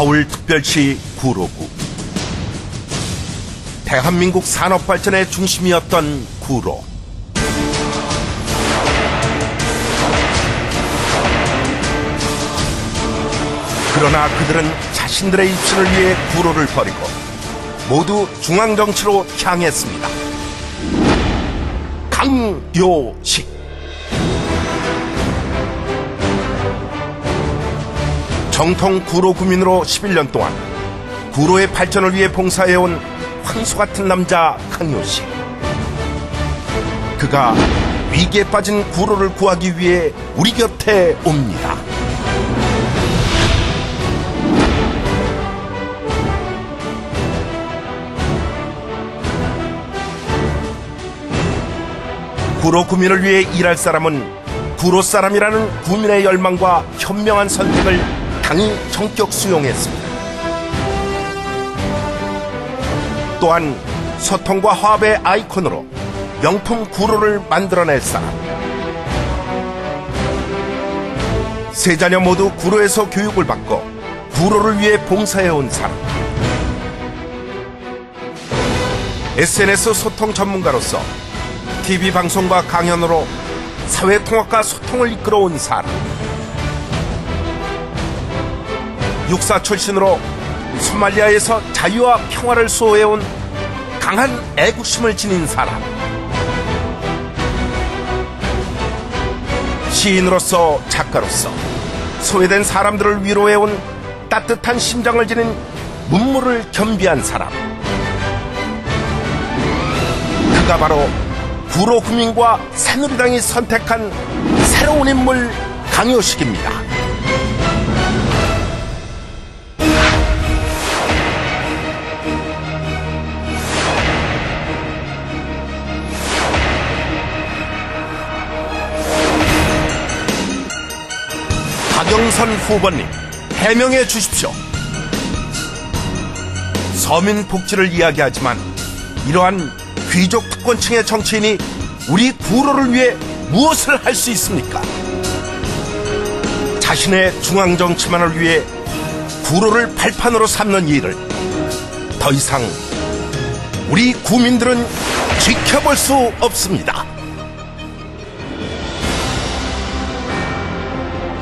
서울특별시 구로구. 대한민국 산업발전의 중심이었던 구로. 그러나 그들은 자신들의 입신을 위해 구로를 버리고 모두 중앙정치로 향했습니다. 강요식 정통 구로 구민으로 11년 동안 구로의 발전을 위해 봉사해온 황소 같은 남자 강요식 그가 위기에 빠진 구로를 구하기 위해 우리 곁에 옵니다. 구로 구민을 위해 일할 사람은 구로 사람이라는 구민의 열망과 현명한 선택을 당이 전격 수용했습니다. 또한 소통과 화합의 아이콘으로 명품 구로를 만들어낼 사람. 세 자녀 모두 구로에서 교육을 받고 구로를 위해 봉사해온 사람. SNS 소통 전문가로서 TV 방송과 강연으로 사회통합과 소통을 이끌어온 사람. 육사 출신으로 소말리아에서 자유와 평화를 수호해온 강한 애국심을 지닌 사람. 시인으로서 작가로서 소외된 사람들을 위로해온 따뜻한 심장을 지닌 문물을 겸비한 사람. 그가 바로 구로 구민과 새누리당이 선택한 새로운 인물 강요식입니다. 박영선 후보님 해명해 주십시오. 서민 복지를 이야기하지만 이러한 귀족 특권층의 정치인이 우리 구로를 위해 무엇을 할 수 있습니까? 자신의 중앙 정치만을 위해 구로를 발판으로 삼는 일을 더 이상 우리 구민들은 지켜볼 수 없습니다.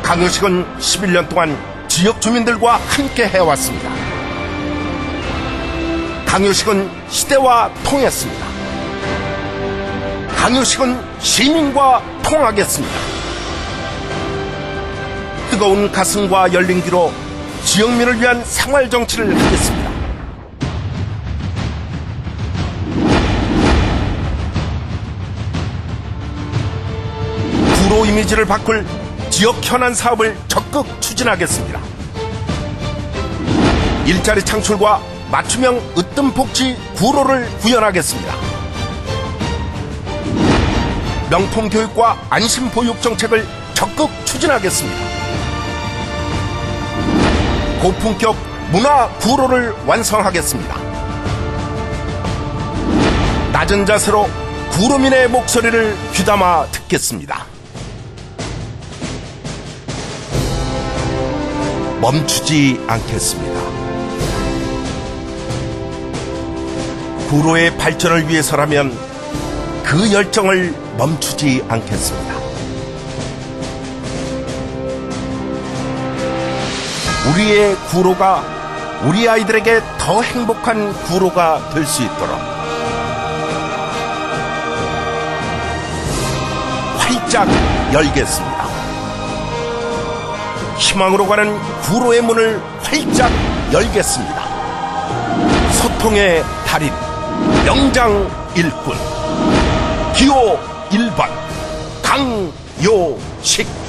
강요식은 11년 동안 지역 주민들과 함께 해왔습니다. 강요식은 시대와 통했습니다. 강요식은 시민과 통하겠습니다. 뜨거운 가슴과 열린 귀로 지역민을 위한 생활 정치를 하겠습니다. 구로 이미지를 바꿀 지역 현안 사업을 적극 추진하겠습니다. 일자리 창출과 맞춤형 으뜸 복지 구로를 구현하겠습니다. 명품 교육과 안심 보육 정책을 적극 추진하겠습니다. 고품격 문화 구로를 완성하겠습니다. 낮은 자세로 구로민의 목소리를 귀담아 듣겠습니다. 멈추지 않겠습니다. 구로의 발전을 위해서라면 그 열정을 멈추지 않겠습니다. 우리의 구로가 우리 아이들에게 더 행복한 구로가 될 수 있도록 활짝 열겠습니다. 희망으로 가는 구로의 문을 활짝 열겠습니다. 소통의 달인 명장 일꾼 기호 1번 강요식